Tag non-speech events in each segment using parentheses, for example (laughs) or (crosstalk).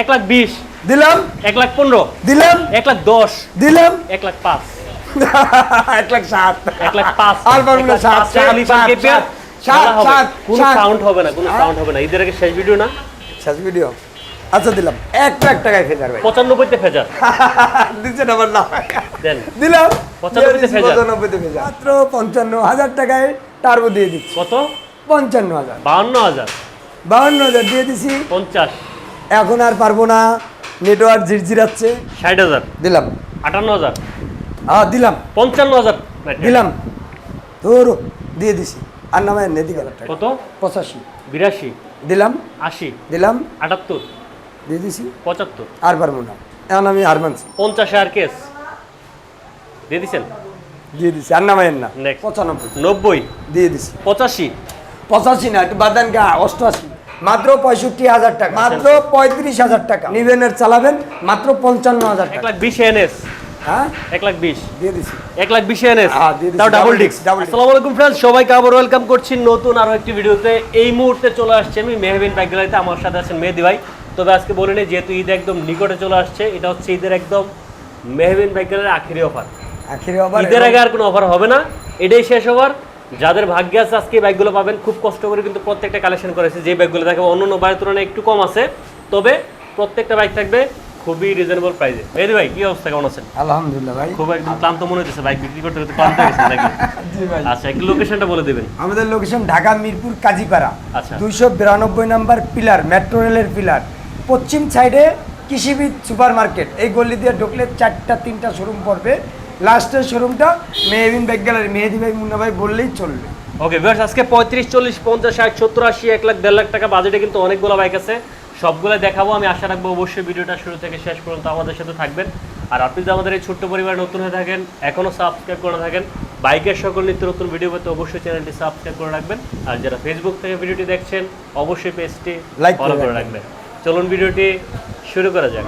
এক লাখ বিশ। দিলাম। এক লাখ পনেরো। দিলাম। এক লাখ দশ। দিলাম। এক লাখ পাঁচ। (laughs) এক লাখ সাত। এক লাখ পাঁচ। আর পারব না, সাত, সাত, সাত, কোনো সাউন্ড হবে না কোনো সাউন্ড হবে না। ঈদের আগে শেষ ভিডিও না? শেষ ভিডিও আচ্ছা দিলাম। এক লাখ টাকায় ফেজার ভাই। পঁচানব্বইতে ফেজার। (laughs) দিচ্ছেন আমার নাম দেন। দিলাম। পঁচানব্বইতে ফেজার। পঁচানব্বইতে ফেজার। মাত্র পঞ্চান্ন হাজার টাকায় টার্বো দিয়ে দিচ্ছি। কত? পঞ্চান্ন হাজার। বাহান্ন হাজার। বাউন্ন হাজার দিয়ে দিছি। পঞ্চাশ। এখন আর পারব না নেটওয়ার্ক ঝিরঝিরাচ্ছে। ষাট হাজার। দিলাম। আটান্ন হাজার। হ্যাঁ দিলাম। পঞ্চান্ন হাজার। দিলাম। তোর দিয়ে দিছি। আর নামায় নেদি হাজার টাকা। কত? পঁচাশি। বিরাশি। দিলাম। আশি। দিলাম। আটাত্তর। দিয়ে দিছি। পঁচাত্তর। আর পারব না। এখন আমি হার মানছি। পঞ্চাশ আর কেস। দিয়ে দিছেন? দিয়ে দিছি। আর নামায়েন না। পঁচানব্বই। নব্বই। দিয়ে দিছি। পঁচাশি। পঁচাশি না একটু বাদান কে অষ্টআশি। মাত্র পঁয়ষট্টি হাজার টাকা। মাত্র পঁয়ত্রিশ হাজার টাকা। নিবেন আর চালাবেন মাত্র পঞ্চান্ন হাজার এক টাকা। লাখ বিশ এনএস। হ্যাঁ? এক লাখ বিশ। দিয়ে দিছি। এক লাখ বিশ এনএস। হ্যাঁ, তাও ডাবল ডিক্স disc, double disc। আসসালামু আলাইকুম ফ্রেন্ডস সবাইকে আবার ওয়েলকাম করছি নতুন আরও একটি ভিডিওতে। এই মুহূর্তে চলে আসছে আমি মেহবিন বাইক গ্যালারিতে আমার সাথে আছেন মেহেদি ভাই। তবে আজকে বলে নেই যেহেতু ঈদ একদম নিকটে চলে আসছে এটা হচ্ছে ঈদের একদম মেহবিন বাইক গ্যালারির আখেরি অফার। আখিরে আবার ঈদের আগে আর কোনো অফার হবে না। এটাই শেষ ওভার যাদের ভাগ্যে আছে আজকে এই বাইকগুলো পাবেন খুব কষ্ট করে কিন্তু প্রত্যেকটা কালেকশন করেছে। যে বাইকগুলো দেখে অন্য অন্য বাইরের তুলনায় একটু কম আছে তবে প্রত্যেকটা বাইক থাকবে খুবই রিজনেবল প্রাইসে মেহেদি ভাই কি অবস্থা কেমন আছেন? আলহামদুলিল্লাহ ভাই। খুব একদম ক্লান্ত মনে হচ্ছে বাইক বিক্রি করতে করতে ক্লান্ত হয়ে গেছেন নাকি? (laughs) আচ্ছা একটু লোকেশনটা বলে দেবেন। আমাদের লোকেশন ঢাকা মিরপুর কাজীপাড়া। আচ্ছা। দুইশো বিরানব্বই নাম্বার পিলার মেট্রো রেলের পিলার পশ্চিম সাইডে কৃষিবিদ সুপার মার্কেট এই গলি দিয়ে ঢুকলে চারটা তিনটা শোরুম পড়বে। লাস্টের শোরুমটা মেহবিন ব্যাগ গ্যালারি মেহেদি ভাই মুন্না ভাই বললেই চলবে। ওকে ভিউয়ার্স আজকে পঁয়ত্রিশ চল্লিশ পঞ্চাশ ষাট সত্তর আশি এক লাখ দেড় লাখ টাকা বাজেটে কিন্তু অনেকগুলো বাইক আছে। সবগুলো দেখাবো আমি আশা রাখব অবশ্যই ভিডিওটা শুরু থেকে শেষ পর্যন্ত আমাদের সাথে থাকবেন। আর আপনি যদি আমাদের এই ছোট্ট পরিবারে নতুন হয়ে থাকেন এখনও সাবস্ক্রাইব করে থাকেন বাইকের সকল নিত্য নতুন ভিডিও পেতে অবশ্যই চ্যানেলটি সাবস্ক্রাইব করে রাখবেন। আর যারা ফেসবুক থেকে ভিডিওটি দেখছেন অবশ্যই পেজটি লাইক ফলো করে করে রাখবেন। চলুন ভিডিওটি শুরু করা যাক।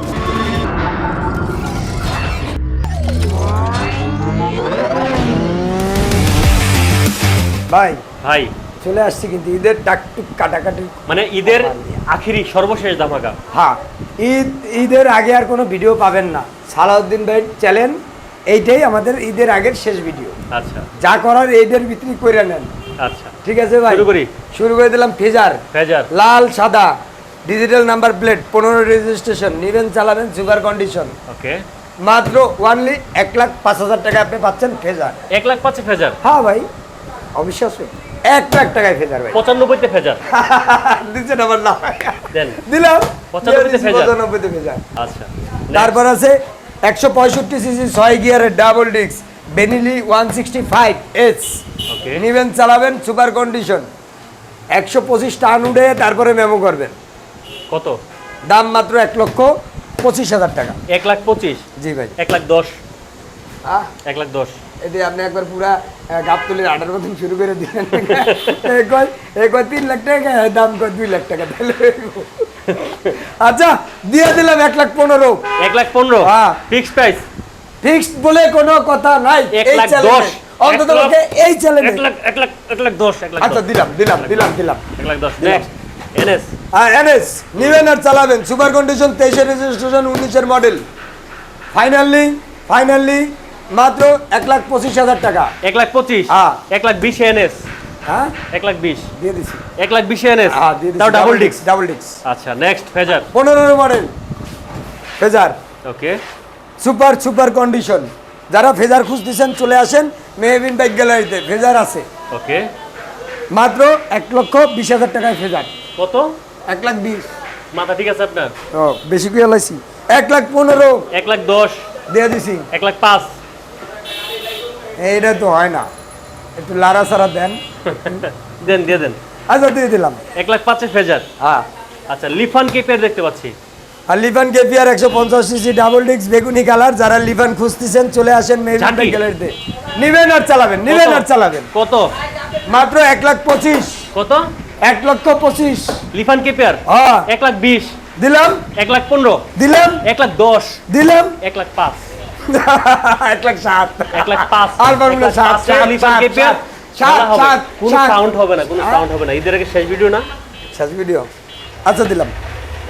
ভাই ভাই। চলে আসছি কিন্তু ঈদের ডাকটুক কাটাকাটি মানে ঈদের আখিরি সর্বশেষ ধামাকা। হ্যাঁ ঈদ ঈদের আগে আর কোনো ভিডিও পাবেন না। সালাউদ্দিন ভাই চ্যানেল এইটাই আমাদের ঈদের আগের শেষ ভিডিও। আচ্ছা। যা করার ঈদের ভিতরে করে নেন। আচ্ছা। ঠিক আছে ভাই? শুরু করি। শুরু করে দিলাম ফেজার। ফেজার। লাল সাদা ডিজিটাল নাম্বার প্লেট পনেরো রেজিস্ট্রেশন নিবেন চালাবেন সুগার কন্ডিশন ওকে। মাত্র ওয়ানলি এক লাখ পাঁচ হাজার টাকা আপনি পাচ্ছেন ফেজার। এক লাখ পাঁচে ফেজার? হ্যাঁ ভাই। অবিশ্বাস এক লাখ টাকায় ফেজার ভাই। পঁচানব্বইতে ফেজার। (laughs) দিচ্ছেন আমার নাম দিলাম। পঁচানব্বইতে ফেজার। আচ্ছা। তারপর আছে একশো পঁয়ষট্টি সিসি ছয় গিয়ারের double disc Benelli one sixty five S নিবেন চালাবেন সুপার কন্ডিশন একশো পঁচিশ টান উঠে তারপরে মেমো করবেন। কত? দাম মাত্র এক লক্ষ পঁচিশ হাজার টাকা। এক লাখ পঁচিশ? জি ভাই। এক লাখ দশ? এক লাখ দশ। এতে আপনি একবার পুরা তুলে আটার মতন শুরু করে দিলেন। কয় তিন লাখ টাকা? দাম কয় দুই লাখ টাকা। তাহলে আচ্ছা দিয়ে দিলাম এক লাখ পনেরো। এক লাখ পনেরো? হ্যাঁ। ফিক্সড প্রাইস ফিক্সড বলে কোনো কথা নাই। এক এই লাখ দশ। অন্তত পক্ষে এই চ্যানেলে এক লাখ এক লাখ এক লাখ দশ এক লাখ আচ্ছা দিলাম দিলাম দিলাম দিলাম। এক লাখ দশ। নেক্সট এনএস হ্যাঁ এনএস নিবেন আর চালাবেন। সুপার কন্ডিশন তেইশের রেজিস্ট্রেশন উনিশের মডেল ফাইনালি ফাইনালি মাত্র এক লাখ পঁচিশ হাজার টাকা। এক লাখ পঁচিশ? হ্যাঁ। এক লাখ বিশ এনএস? হ্যাঁ? এক লাখ বিশ? দিয়ে দিছি। এক লাখ বিশ এনএস? তাও ডাবল ডিক্স ডাবল ডিক্স আচ্ছা নেক্সট ফেজার পনেরো মডেল ফেজার ওকে সুপার সুপার কন্ডিশন যারা ফেজার খুঁজতেছেন চলে আসেন মেহবিন বাইক গ্যালারিতে। ফেজার আছে। ওকে মাত্র এক লক্ষ বিশ হাজার টাকায় ফেজার কত? এক লাখ বিশ। মাথা ঠিক আছে আপনার? ও বেশি করে লাইছি। এক লাখ পনেরো। এক লাখ দশ। দিয়ে দিছি। এক লাখ পাঁচ। এইটা তো হয় না। একটু লারা সারা দেন। দেন দিয়ে দেন। আচ্ছা দিয়ে দিলাম। এক লাখ পাঁচে ফেজার হ্যাঁ। আচ্ছা লিফান কেপের দেখতে পাচ্ছি? আর লিভান কেপিআর একশো পঞ্চাশ সিসি ডাবল ডিক্স বেগুনি কালার। যারা লিভান খুঁজতেছেন চলে আসেন গ্যালারিতে। নিবেন আর চালাবেন নিবেন আর চালাবেন। কত? মাত্র এক লাখ পঁচিশ। কত? এক লক্ষ পঁচিশ। লিফান কেপিয়ার হ্যাঁ। এক লাখ বিশ। দিলাম। এক লাখ পনেরো। দিলাম। এক লাখ দশ। দিলাম। এক লাখ পাঁচ। এক লাখ সাত। এক লাখ পাঁচ আর না, সাত, সাত, সাত, বলা। কোনো সাউন্ড হবে না কোনো হ্যাঁ? সাউন্ড হবে না। ঈদের আগে শেষ ভিডিও না? শেষ ভিডিও আচ্ছা দিলাম।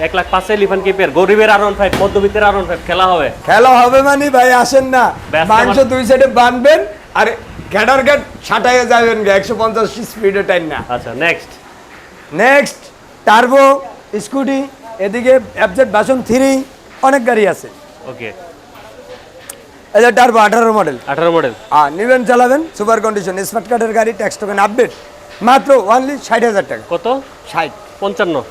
এক লাখ পাঁচে লিফান কিপের গরিবের আর ফাইভ মধ্যবিত্তের আর ফাইভ খেলা হবে। খেলা হবে মানে ভাই আসেন না। মাংস দুই সাইডে বাঁধবেন আর ঘাটার ঘাট ছাটাইয়ে যাবেন একশো পঞ্চাশ স্পিডে টাইম না। আচ্ছা নেক্সট নেক্সট টার্বো স্কুটি এদিকে অ্যাবজেট বাসন থ্রি অনেক গাড়ি আছে। ওকে যে টার্বো আঠারো মডেল আঠারো মডেল আর নেবেন চালাবেন সুপার কন্ডিশন স্মার্ট কার্ডের গাড়ি ট্যাক্স টোকেন আপডেট মাত্র ওনলি ষাট হাজার টাকা। কত? ষাট। পঞ্চান্ন।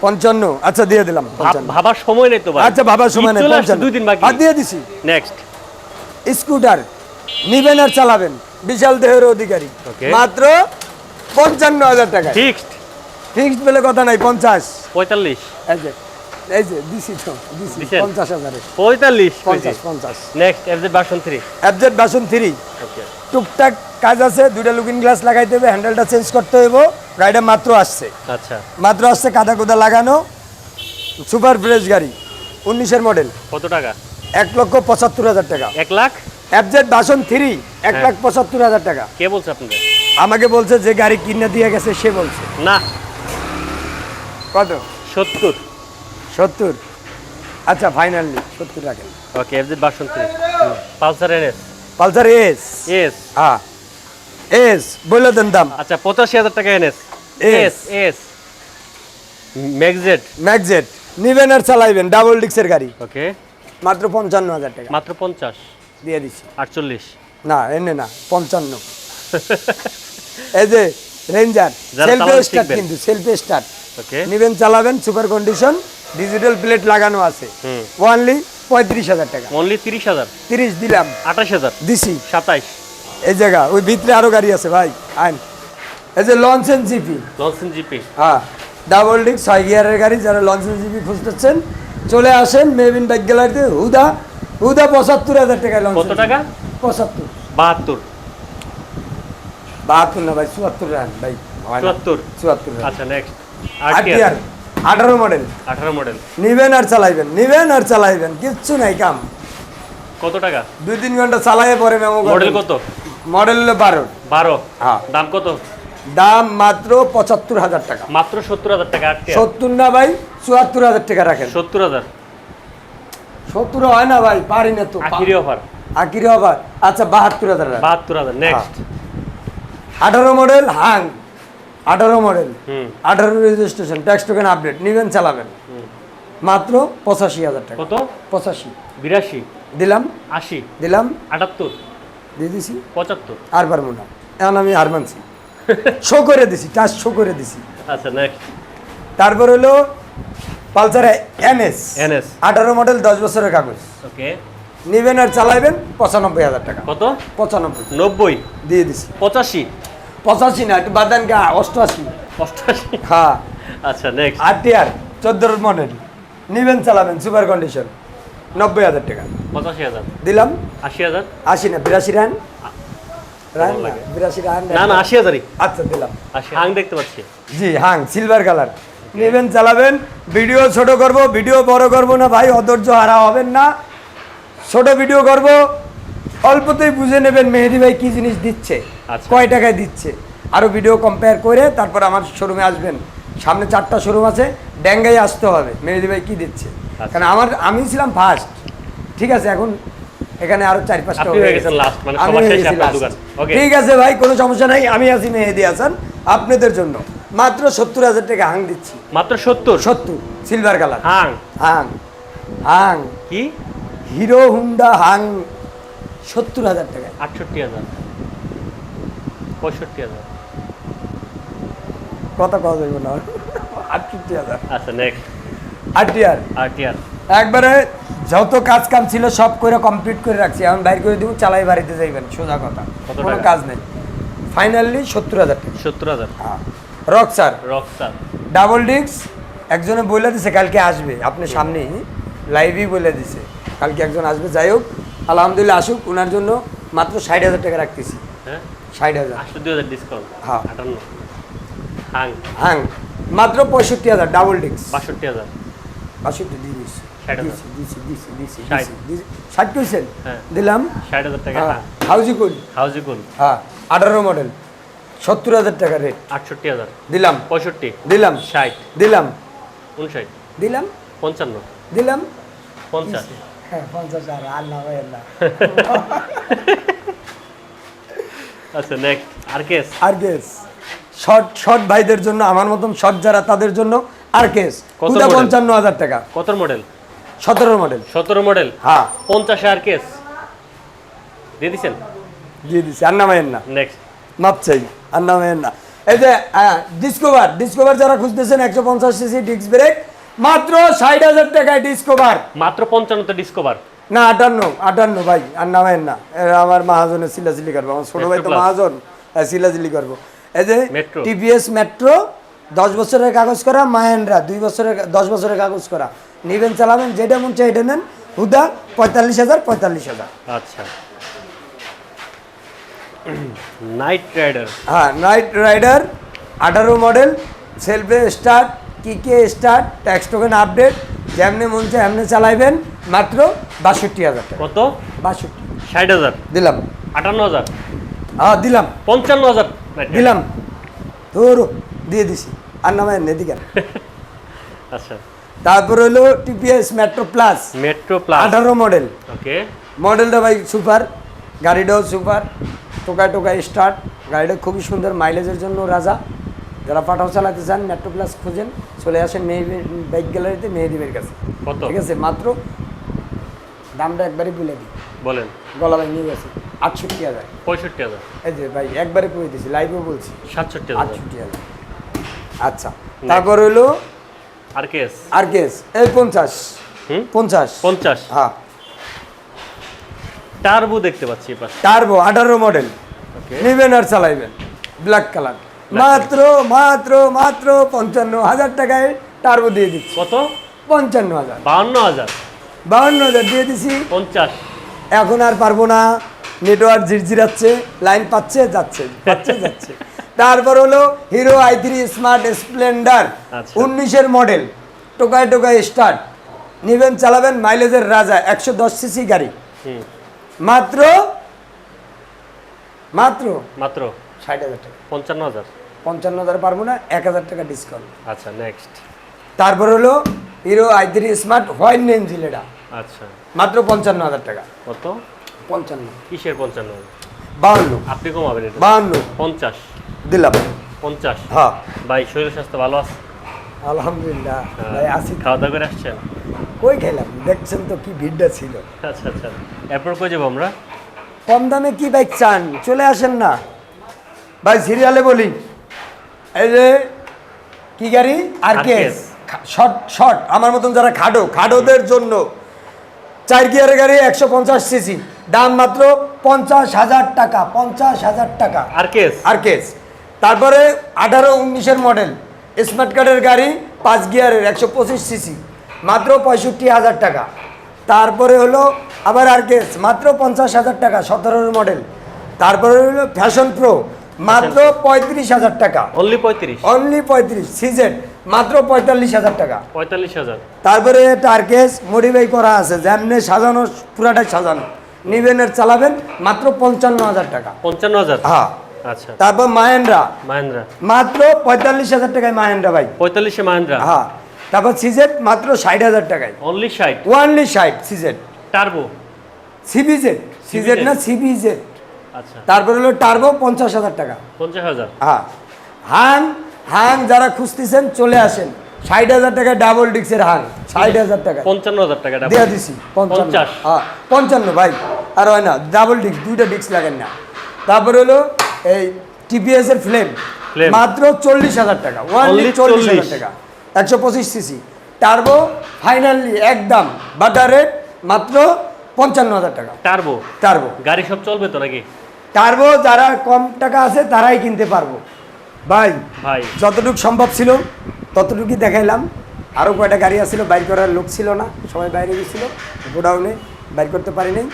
পঞ্চান্ন। আচ্ছা দিয়ে দিলাম ভাব- ভাবার সময় নেই তো আচ্ছা বাবার সময় নেই দুই দিন বাকি। আর দিয়ে দিছি। নেক্সট স্কুটার নিবেন আর চালাবেন বিশাল দেহের অধিকারী। মাত্র পঞ্চান্ন হাজার টাকা ফিক্সড ফিক্সড বলে কথা নাই পঞ্চাশ। পঁয়তাল্লিশ। যে। এই যে দিছি তো দিছি দিছেন? পঞ্চাশ হাজারে। পঁয়তাল্লিশ পঞ্চাশ পঞ্চাশ। নেক্সট এফজেড ভার্সন থ্রি অ্যাবজেট বাসন থ্রি ওকে টুকটাক কাজ আছে দুইটা লুকিং গ্লাস লাগাইতে হবে হ্যান্ডেলটা চেঞ্জ করতে হইব গাড়িটা মাত্র আসছে। আচ্ছা। মাত্র আসছে কাদা কোদা লাগানো সুপার ফ্রেশ গাড়ি উনিশের মডেল কত টাকা? এক লক্ষ পঁচাত্তর হাজার টাকা। এক লাখ? অ্যাবজেট বাসন থ্রি এক হ্যাঁ। লাখ পঁচাত্তর হাজার টাকা। কে বলছে আপনাদের? আমাকে বলছে যে গাড়ি কিনে দিয়ে গেছে সে বলছে। না। কত? সত্তর। সত্তর। আচ্ছা ফাইনালি সত্তর রাখেন। Okay FZ version three Pulsar NS Pulsar S? S হ্যাঁ। এস বলে দেন দাম। আচ্ছা পঁচাশি হাজার টাকা এনএস এস। এস। ম্যাগজেট ম্যাকজেট নিবেন আর চালাইবেন ডাবল ডিক্সের গাড়ি। ওকে মাত্র পঞ্চান্ন হাজার টাকা। মাত্র পঞ্চাশ। দিয়ে দিচ্ছি। আটচল্লিশ। না এনে না পঞ্চান্ন। এই যে রেঞ্জার সেলফে স্টার্ট কিন্তু সেলফে স্টার্ট ওকে নিবেন চালাবেন সুপার কন্ডিশন ডিজিটাল প্লেট লাগানো আছে। ওয়ানলি পঁয়ত্রিশ হাজার টাকা। অনলি তিরিশ হাজার? তিরিশ দিলাম। আঠাশ হাজার? দিছি। সাতাইশ? এই জায়গা ওই ভিতরে আরও গাড়ি আছে ভাই আইন। এই যে লঞ্চেন জিপি লনসেন জিপি হ্যাঁ ডাবল ডিক ছয় গিয়ারের গাড়ি যারা লঞ্চ লঞ্চেন জিপি খুঁজতেছেন চলে আসেন মেবিন বাইক গ্যালারিতে হুদা হুদা পঁচাত্তর হাজার টাকায় লঞ্চ কত টাকা? পঁচাত্তর। বাহাত্তর। বাহাত্তর না ভাই চুয়াত্তর রান ভাই। চুয়াত্তর। চুয়াত্তর আচ্ছা নেক্সট আরটিআর আঠারো মডেল। আঠারো মডেল। নিবেন আর চালাইবেন নিবেন আর চালাইবেন কিচ্ছু নাই কাম। কত টাকা? দুই তিন ঘণ্টা চালাইয়ে পরে মেমো মডেল কত? মডেল হলো বারো। বারো? হ্যাঁ। দাম কত? দাম মাত্র পঁচাত্তর হাজার টাকা। মাত্র সত্তর হাজার টাকা আটকে সত্তর না ভাই চুয়াত্তর হাজার টাকা রাখেন। সত্তর হাজার। সত্তর হয় না ভাই পারি না তো। আখিরি অফার আকিরে আবার আচ্ছা বাহাত্তর হাজার। বাহাত্তর হাজার নেক্সট আঠারো মডেল হাং। আঠারো মডেল আঠারো রেজিস্ট্রেশন ট্যাক্স টোকেন আপডেট নিবেন চালাবেন। মাত্র পঁচাশি হাজার টাকা। কত? পঁচাশি। বিরাশি। দিলাম। আশি। দিলাম। আটাত্তর। দিয়ে দিছি। পঁচাত্তর। আর পারব না। এখন আমি হার মানছি। শো করে দিছি টাচ শো করে দিছি। আচ্ছা নেক্সট তারপর হলো পালসার এনএস। এনএস। আঠারো মডেল দশ বছরের কাগজ। ওকে। নিবেন আর চালাইবেন পঁচানব্বই হাজার টাকা। কত? পঁচানব্বই। নব্বই। দিয়ে দিছি। পঁচাশি। পঁচাশি না একটু বাদান গা অষ্টআশি। অষ্টাশি হ্যাঁ। আচ্ছা নেক্সট আরটিআর চোদ্দোর মডেল। নিবেন চালাবেন সুপার কন্ডিশন নব্বই হাজার টাকা। পঁচাশি হাজার। দিলাম। আশি হাজার? আশি না বিরাশি রান। রান লাগে? বিরাশি রান। না না আশি হাজারই। আচ্ছা দিলাম। হাং দেখতে পাচ্ছি। জি হাং সিলভার কালার নেবেন চালাবেন। ভিডিও ছোট করব ভিডিও বড় করব না ভাই অধৈর্য হারা হবেন না। ছোট ভিডিও করব। অল্পতেই বুঝে নেবেন মেহেদি ভাই কি জিনিস দিচ্ছে আচ্ছা। কয় টাকায় দিচ্ছে। আরও ভিডিও কম্পেয়ার করে তারপর আমার শোরুমে আসবেন। সামনে চারটা শোরুম আছে ড্যাঙ্গাই আসতে হবে মেহেদি ভাই কি দিচ্ছে। আচ্ছা। কারণ আমার আমি ছিলাম ফার্স্ট ঠিক আছে এখন এখানে আরও চার পাঁচটা মানে. ঠিক আছে ভাই কোনো সমস্যা নাই আমি আছি মেহেদি হাসান আপনাদের জন্য। মাত্র সত্তর হাজার টাকা হাং দিচ্ছি। মাত্র সত্তর? সত্তর সিলভার কালার হাং? হাং হাং। কি? Hero Honda Hang. সত্তর হাজার টাকা। আটষট্টি হাজার। পঁয়ষট্টি হাজার। কথা কথা যাইব না। আটষট্টি হাজার। আচ্ছা নেক্সট আটিয়ার আর টিআর একবারে যত কাজ কাম ছিল সব করে কমপ্লিট করে রাখছি। এখন বাইর করে দিব চালাই বাড়িতে যাইবেন সোজা কথা। কোনো কাজ নেই। ফাইনালি সত্তর হাজার টাকা। সত্তর হাজার। হ্যাঁ। রক স্যার ডাবল ডিস্ক একজনে বলে দিছে কালকে আসবে। আপনি সামনেই লাইভই বলে দিছে। কালকে একজন আসবে যাই হোক আলহামদুলিল্লাহ আসুক ওনার জন্য মাত্র ষাট হাজার টাকা রাখতেছি। হ্যাঁ? ষাট হাজার। হাজার ডিসকাউন্ট হ্যাঁ। আটান্ন। হাং। হ্যাঁ মাত্র পঁয়ষট্টি হাজার ডাবল ডিস্ক বাষট্টি হাজার। বাষট্টি দিয়ে দিছি। ষাট দিছি, দিছি, দিছি, দিছি, ষাট। দিছি, দিছি। ষাট কইছেন? হ্যাঁ। দিলাম। ষাট হাজার টাকা হাং কুল হাউজিকুল হ্যাঁ। আঠারো মডেল সত্তর হাজার টাকা রেট আটষট্টি হাজার। দিলাম। পঁয়ষট্টি। দিলাম। ষাট। দিলাম। উনষাট। দিলাম। পঞ্চান্ন। দিলাম। পঞ্চাশ। হ্যাঁ পঞ্চাশ আর আল্লাহ আল্লাহ (laughs) আচ্ছা নেক্সট আর কেস আর কেস শর্ট শর্ট ভাইদের জন্য আমার মতন শর্ট যারা তাদের জন্য আর কেস কত পঞ্চান্ন হাজার টাকা। কত মডেল সতেরো মডেল সতেরো মডেল হ্যাঁ। পঞ্চাশে আর কেস দিয়ে দিচ্ছেন দিয়ে দিচ্ছি আর নামায়েন না। নেক্সট মাপ চাই আর না এই যে ডিসকভার ডিসকভার যারা খুঁজতেছেন একশো পঞ্চাশ সিসি ডিস্ক ব্রেক মাত্র ষাট হাজার টাকায় ডিসকভার মাত্র পঞ্চান্নতে ডিসকভার না আটান্ন আটান্ন ভাই আর নামায়েন না। আমার মহাজনের সিলাসিলি করব আমার ছোট ভাই তো। মহাজন সিলাসিলি করব। এই যে টিভিএস মেট্রো দশ বছরের কাগজ করা মাহেন্দ্রা দুই বছরের দশ বছরের কাগজ করা। নিবেন চালাবেন যেটা মন চাই এটা নেন। হুদা পঁয়তাল্লিশ হাজার পঁয়তাল্লিশ হাজার। আচ্ছা। নাইট রাইডার হ্যাঁ নাইট রাইডার আঠারো মডেল সেলফে স্টার্ট কিকে স্টার্ট ট্যাক্স টোকেন আপডেট যেমনি মন চায় এমনি চালাইবেন মাত্র বাষট্টি হাজার টাকা। কত? বাষট্টি। ষাট হাজার। দিলাম। আটান্ন হাজার। হ্যাঁ দিলাম। পঞ্চান্ন হাজার। দিলাম। তোর দিয়ে দিছি। আর নামে এদিকে (laughs) আচ্ছা। তারপর হলো TPS metro plus metro plus আঠারো মডেল ওকে। মডেলটা ভাই সুপার গাড়িটাও সুপার টোকায় টোকায় স্টার্ট গাড়িটা খুবই সুন্দর মাইলেজের জন্য রাজা। যারা পাঠাও চালাতে চান মেট্রো প্লাস খুঁজেন চলে আসেন মেহেদি বাইক গ্যালারিতে মেহেদিবের কাছে। কত? ঠিক আছে মাত্র দামটা একবারই বলে দিই। বলেন। গলা ভাই নিয়ে গেছে আটষট্টি হাজার। পঁয়ষট্টি হাজার? এই যে ভাই একবারে করে দিয়েছি লাইভেও বলছি। সাতষট্টি আটষট্টি হাজার। আচ্ছা তারপর হলো আর কেস আর কেস এই পঞ্চাশ। পঞ্চাশ। পঞ্চাশ। হ্যাঁ। টার্বো দেখতে পাচ্ছি টার্বো আঠারো মডেল ওকে নেবেন আর চালাইবেন। ব্ল্যাক কালার মাত্র মাত্র মাত্র পঞ্চান্ন হাজার টাকায় টার্বো দিয়ে দিচ্ছি। কত? পঞ্চান্ন হাজার। বাহান্ন হাজার। বাউন্ন হাজার দিয়ে দিছি। পঞ্চাশ। এখন আর পারব না। নেটওয়ার্ক ঝিরঝিরাচ্ছে লাইন পাচ্ছে যাচ্ছে পাচ্ছে যাচ্ছে। (laughs) তারপর হলো Hero I three smart Splendor. উনিশের মডেল টোকায় টোকায় স্টার্ট নিবেন চালাবেন মাইলেজের রাজা একশো দশ সিসি গাড়ি। মাত্র মাত্র মাত্র। ষাট হাজার টাকা। পঞ্চান্ন হাজার। পঞ্চান্ন হাজার পারব না এক হাজার টাকা ডিসকাউন্ট আচ্ছা নেক্সট তারপর হলো Hero I three smart white name জিলেটা আচ্ছা। মাত্র পঞ্চান্ন হাজার টাকা। কত? পঞ্চান্ন। কিসের পঞ্চান্ন? বাউন্ন আপনি কমাবেন এটা। বাউন্ন পঞ্চাশ। দিলাম। পঞ্চাশ। হ্যাঁ। ভাই শরীর স্বাস্থ্য ভালো আছে? আলহামদুলিল্লাহ ভাই আসি খাওয়া দাওয়া করে আসছেন? কই খেলাম? দেখছেন তো কি ভিড়টা ছিল। আচ্ছা আচ্ছা। এরপর কই যাব আমরা? কম দামে কি বাইক চান? চলে আসেন না। ভাই সিরিয়ালে বলি। এই যে কি গাড়ি? R K RKS short short. আমার মতন যারা খাটো খাটোদের জন্য চার গিয়ারের গাড়ি একশো পঞ্চাশ সিসি। দাম মাত্র পঞ্চাশ হাজার টাকা পঞ্চাশ হাজার টাকা। আর কেস আর কেস তারপরে আঠারো উনিশের মডেল। স্মার্ট কার্ডের গাড়ি পাঁচ গিয়ারের একশো পঁচিশ সিসি। মাত্র পঁয়ষট্টি হাজার টাকা। তারপরে হলো আবার আর কেস মাত্র পঞ্চাশ হাজার টাকা সতেরোর মডেল। তারপরে হলো ফ্যাশন প্রো। মাত্র পঁয়ত্রিশ হাজার টাকা। অনলি পঁয়ত্রিশ? অনলি পঁয়ত্রিশ সিজেড মাত্র পঁয়তাল্লিশ হাজার টাকা। পঁয়তাল্লিশ হাজার। তারপরে টার্কেস মডিফাই করা আছে যেমনি সাজানো পুরাটাই সাজানো। নিবেনের চালাবেন মাত্র পঞ্চান্ন হাজার টাকা। পঞ্চান্ন হাজার? হ্যাঁ। আচ্ছা। তারপর মাহেন্দ্রা। মাহেন্দ্রা। মাত্র পঁয়তাল্লিশ হাজার টাকায় মাহেন্দ্রা ভাই। পঁয়তাল্লিশে মাহেন্দ্রা? হ্যাঁ। তারপর সিজেট মাত্র ষাট হাজার টাকায়। অনলি ষাট? ওয়ানলি ষাট সিজেট টার্বো সিবিজেড। সিজেট না সিবিজেড। আচ্ছা তারপর হলো টার্বো পঞ্চাশ হাজার টাকা। পঞ্চাশ হাজার? হ্যাঁ। হাং হাং যারা খুঁজতেছেন চলে আসেন। ষাট হাজার টাকায় ডাবল ডিক্সের হাং ষাট হাজার টাকা। পঞ্চান্ন হাজার টাকা। দেওয়া দিছি পঞ্চান্ন। হ্যাঁ পঞ্চান্ন ভাই। আর হয় না ডাবল ডিক্স দুইটা ডিক্স লাগেন না। তারপর হলো এই টিপিএস এর ফ্লেম মাত্র চল্লিশ হাজার টাকা। ওয়ানলি চল্লিশ হাজার টাকা। একশো পঁচিশ সিসি টার্বো ফাইনালি একদম। বাটার রেট মাত্র পঞ্চান্ন হাজার টাকা। টার্বো টার্বো গাড়ি সব চলবে তো নাকি? টার্বো যারা কম টাকা আছে তারাই কিনতে পারব। ভাই ভাই। যতটুকু সম্ভব ছিল ততটুকুই দেখাইলাম। আরও কয়টা গাড়ি আসছিল বাইর করার লোক ছিল না সবাই বাইরে গেছিল গোডাউনে বাইর করতে পারি নাই।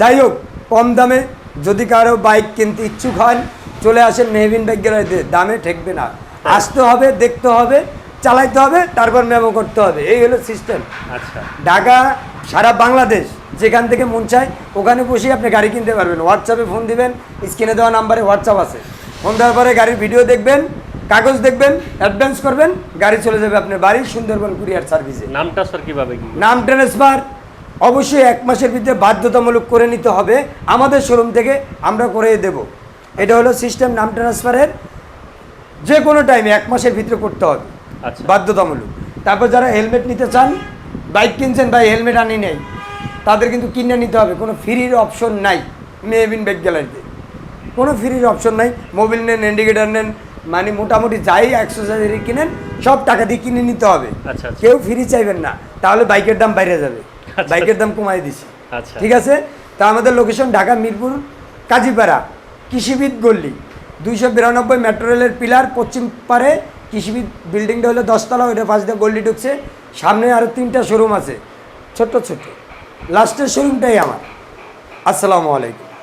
যাই হোক কম দামে যদি কারও বাইক কিনতে ইচ্ছুক হন চলে আসেন মেহবিন বাইক গ্যালারিতে। দামে ঠেকবে না। আসতে হবে দেখতে হবে চালাইতে হবে তারপর মেমো করতে হবে। এই হলো সিস্টেম আচ্ছা। ঢাকা সারা বাংলাদেশ। যেখান থেকে মন চায় ওখানে বসেই আপনি গাড়ি কিনতে পারবেন। হোয়াটসঅ্যাপে ফোন দিবেন স্ক্রিনে দেওয়া নাম্বারে হোয়াটসঅ্যাপ আছে। ফোন দেওয়ার পরে গাড়ির ভিডিও দেখবেন কাগজ দেখবেন অ্যাডভান্স করবেন গাড়ি চলে যাবে আপনার বাড়ি সুন্দরবন কুরিয়ার সার্ভিসে নামটা স্যার কীভাবে নাম ট্রান্সফার অবশ্যই এক মাসের ভিতরে বাধ্যতামূলক করে নিতে হবে। আমাদের শোরুম থেকে আমরা করে দেব। এটা হলো সিস্টেম নাম ট্রান্সফারের যে কোনো টাইমে এক মাসের ভিতরে করতে হবে। আচ্ছা। বাধ্যতামূলক। তারপর যারা হেলমেট নিতে চান বাইক কিনছেন ভাই হেলমেট আনি নেই। তাদের কিন্তু কিনে নিতে হবে। কোনো ফ্রির অপশন নাই মেহবিন ব্যাগ গ্যালারিতে কোনো ফ্রির অপশন নাই। মোবিল নেন ইন্ডিকেটার নেন মানে মোটামুটি যাই অ্যাক্সেসরি কিনেন সব টাকা দিয়ে কিনে নিতে হবে। আচ্ছা আচ্ছা। কেউ ফ্রি চাইবেন না। তাহলে বাইকের দাম বাইরে যাবে। আচ্ছা। বাইকের দাম কমাই দিছি। আচ্ছা। ঠিক আছে? তা আমাদের লোকেশন ঢাকা মিরপুর কাজীপাড়া কৃষিবিদ গল্লি দুইশো বিরানব্বই মেট্রো রেলের পিলার পশ্চিম পারে কৃষিবিদ বিল্ডিংটা হলো দশতলা ওইটা দিয়ে গল্লি ঢুকছে। সামনে আরও তিনটা শোরুম আছে। ছোট্ট ছোট্ট। লাস্টের শোরুমটাই আমার। আসসালামু আলাইকুম।